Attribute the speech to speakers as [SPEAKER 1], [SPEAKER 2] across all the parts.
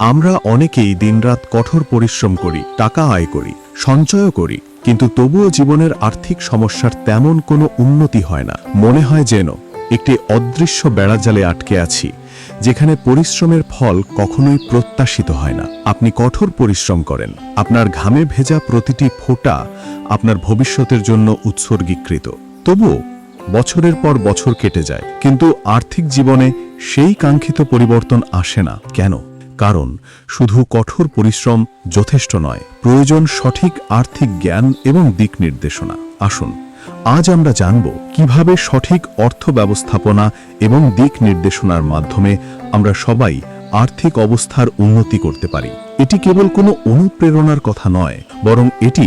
[SPEAKER 1] আমরা অনেকেই দিনরাত কঠোর পরিশ্রম করি, টাকা আয় করি, সঞ্চয়ও করি, কিন্তু তবুও জীবনের আর্থিক সমস্যার তেমন কোনো উন্নতি হয় না। মনে হয় যেন একটি অদৃশ্য বেড়াজালে আটকে আছি, যেখানে পরিশ্রমের ফল কখনোই প্রত্যাশিত হয় না। আপনি কঠোর পরিশ্রম করেন, আপনার ঘামে ভেজা প্রতিটি ফোঁটা আপনার ভবিষ্যতের জন্য উৎসর্গীকৃত। তবুও বছরের পর বছর কেটে যায়, কিন্তু আর্থিক জীবনে সেই কাঙ্ক্ষিত পরিবর্তন আসে না। কেন? কারণ শুধু কঠোর পরিশ্রম যথেষ্ট নয়, প্রয়োজন সঠিক আর্থিক জ্ঞান এবং দিক নির্দেশনা। আসুন, আজ আমরা জানব কীভাবে সঠিক অর্থ ব্যবস্থাপনা এবং দিক নির্দেশনার মাধ্যমে আমরা সবাই আর্থিক অবস্থার উন্নতি করতে পারি। এটি কেবল কোনো অনুপ্রেরণার কথা নয়, বরং এটি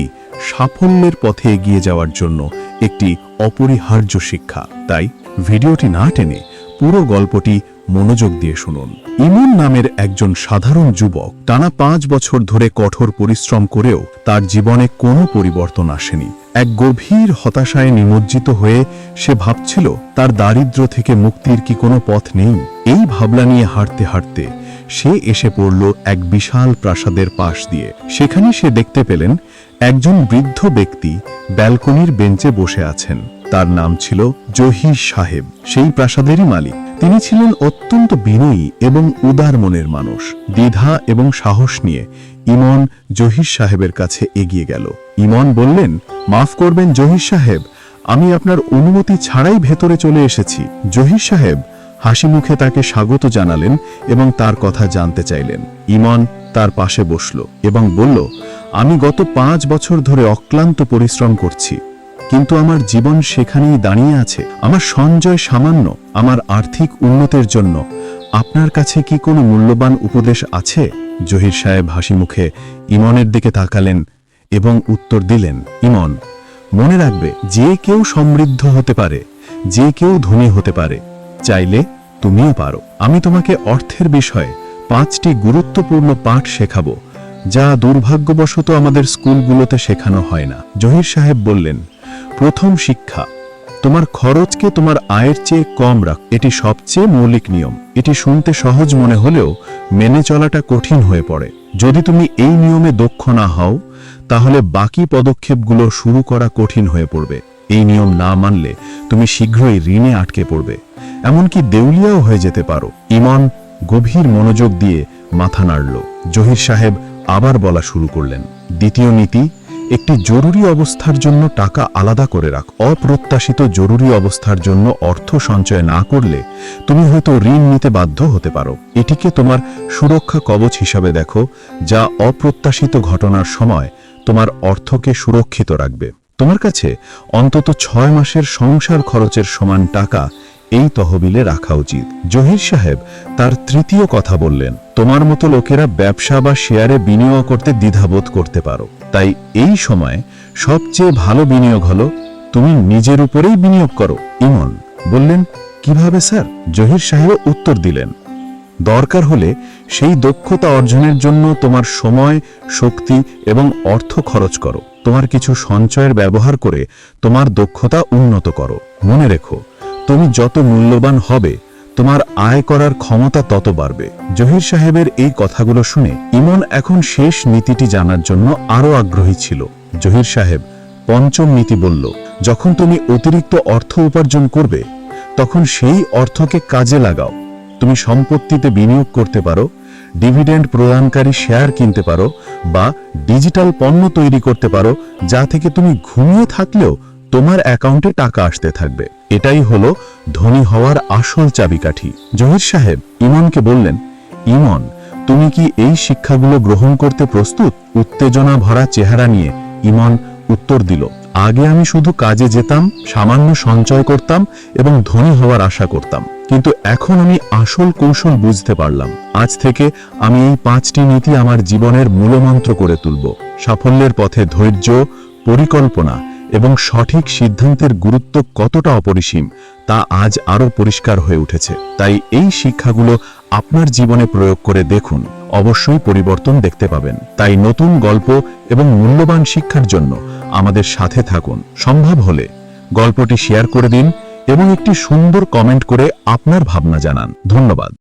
[SPEAKER 1] সাফল্যের পথে এগিয়ে যাওয়ার জন্য একটি অপরিহার্য শিক্ষা। তাই ভিডিওটি না টেনে পুরো গল্পটি মনোযোগ দিয়ে শুনুন। ইমন নামের একজন সাধারণ যুবক টানা পাঁচ বছর ধরে কঠোর পরিশ্রম করেও তার জীবনে কোনো পরিবর্তন আসেনি। এক গভীর হতাশায় নিমজ্জিত হয়ে সে ভাবছিল, তার দারিদ্র থেকে মুক্তির কি কোনো পথ নেই? এই ভাবনা নিয়ে হাঁটতে হাঁটতে সে এসে পড়ল এক বিশাল প্রাসাদের পাশ দিয়ে। সেখানে সে দেখতে পেলেন একজন বৃদ্ধ ব্যক্তি ব্যালকনির বেঞ্চে বসে আছেন। তার নাম ছিল জহির সাহেব। সেই প্রাসাদেরই মালিক। তিনি ছিলেন অত্যন্ত বিনয়ী এবং উদার মনের মানুষ। দ্বিধা এবং সাহস নিয়ে ইমন জহির সাহেবের কাছে এগিয়ে গেল। ইমন বললেন, মাফ করবেন জহির সাহেব, আমি আপনার অনুমতি ছাড়াই ভেতরে চলে এসেছি। জহির সাহেব হাসি মুখে তাকে স্বাগত জানালেন এবং তার কথা জানতে চাইলেন। ইমন তার পাশে বসল এবং বলল, আমি গত পাঁচ বছর ধরে অক্লান্ত পরিশ্রম করছি। কিন্তু আমার জীবন সেখানেই দাঁড়িয়ে আছে। আমার সঞ্চয় সামান্য, আমার আর্থিক উন্নতির জন্য। আপনার কাছে কি কোনো মূল্যবান উপদেশ আছে? জহির সাহেব হাসি মুখে ইমনের দিকে তাকালেন এবং উত্তর দিলেন, ইমন, মনে রাখবে, যে কেউ সমৃদ্ধ হতে পারে, যে কেউ ধনী হতে পারে, চাইলে তুমিও পারো। আমি তোমাকে অর্থের বিষয়ে পাঁচটি গুরুত্বপূর্ণ পাঠ শেখাবো, যা দুর্ভাগ্যবশত আমাদের স্কুলগুলোতে শেখানো হয় না। জহির সাহেব বললেন প্রথম শিক্ষা। তোমার খরচকে তোমার আয়ের চেয়ে কম রাখ। এটি সবচেয়ে মৌলিক নিয়ম। এটি শুনতে সহজ মনে হলেও মেনে চলাটা কঠিন হয়ে পড়ে। যদি তুমি এই নিয়মে দক্ষ না হও, তাহলে বাকি পদক্ষেপগুলো শুরু করা কঠিন হয়ে পড়বে। এই নিয়ম না মানলে তুমি শীঘ্রই ঋণে আটকে পড়বে। এমনকি দেউলিয়াও হয়ে যেতে পারো। ইমন গভীর মনোযোগ দিয়ে মাথা নাড়ল। জহির সাহেব আবার বলা শুরু করলেন। দ্বিতীয় নীতি একটি জরুরি অবস্থার জন্য টাকা আলাদা করে রাখ। অপ্রত্যাশিত জরুরি অবস্থার জন্য অর্থ সঞ্চয় না করলে তুমি হয়তো ঋণ নিতে বাধ্য হতে পারো। এটিকে তোমার সুরক্ষা কবচ হিসাবে দেখো, যা অপ্রত্যাশিত ঘটনার সময় তোমার অর্থকে সুরক্ষিত রাখবে। তোমার কাছে অন্তত ছয় মাসের সংসার খরচের সমান টাকা এই তহবিলে রাখা উচিত। জহির সাহেব তার তৃতীয় কথা বললেন। তোমার মতো লোকেরা ব্যবসা বা শেয়ারে বিনিয়োগ করতে দ্বিধাবোধ করতে পারো। তাই এই সময় সবচেয়ে ভালো বিনিয়োগ হলো, তুমি নিজের উপরেই বিনিয়োগ করো, ইমন। বললেন, কীভাবে, স্যার? জহির সাহেব উত্তর দিলেন, দরকার হলে সেই দক্ষতা অর্জনের জন্য তোমার সময়, শক্তি এবং অর্থ খরচ করো। তোমার কিছু সঞ্চয়ের ব্যবহার করে তোমার দক্ষতা উন্নত করো। মনে রেখো, তুমি যত মূল্যবান হবে তোমার আয় করার ক্ষমতা তত বাড়বে। জহির সাহেবের এই কথাগুলো শুনে ইমন এখন শেষ নীতিটি জানার জন্য আরও আগ্রহী ছিল। জহির সাহেব পঞ্চম নীতি বলল, যখন তুমি অতিরিক্ত অর্থ উপার্জন করবে, তখন সেই অর্থকে কাজে লাগাও। তুমি সম্পত্তিতে বিনিয়োগ করতে পারো, ডিভিডেন্ড প্রদানকারী শেয়ার কিনতে পারো, বা ডিজিটাল পণ্য তৈরি করতে পারো, যা থেকে তুমি ঘুমিয়ে থাকলেও তোমার অ্যাকাউন্টে টাকা আসতে থাকবে। এটাই হলো ধনী হওয়ার আসল চাবিকাঠি। জহির সাহেব ইমনকে বললেন, ইমন, তুমি কি এই শিক্ষাগুলো গ্রহণ করতে প্রস্তুত? উত্তেজনা ভরা চেহারা নিয়ে ইমন উত্তর দিল, আগে আমি শুধু কাজে যেতাম, সামান্য সঞ্চয় করতাম এবং ধনী হওয়ার আশা করতাম। কিন্তু এখন আমি আসল কৌশল বুঝতে পারলাম। আজ থেকে আমি এই পাঁচটি নীতি আমার জীবনের মূলমন্ত্র করে তুলব। সাফল্যের পথে ধৈর্য, পরিকল্পনা এবং সঠিক সিদ্ধান্তের গুরুত্ব কতটা অপরিসীম, তা আজ আরও পরিষ্কার হয়ে উঠেছে। তাই এই শিক্ষাগুলো আপনার জীবনে প্রয়োগ করে দেখুন, অবশ্যই পরিবর্তন দেখতে পাবেন। তাই নতুন গল্প এবং মূল্যবান শিক্ষার জন্য আমাদের সাথে থাকুন। সম্ভব হলে গল্পটি শেয়ার করে দিন এবং একটি সুন্দর কমেন্ট করে আপনার ভাবনা জানান। ধন্যবাদ।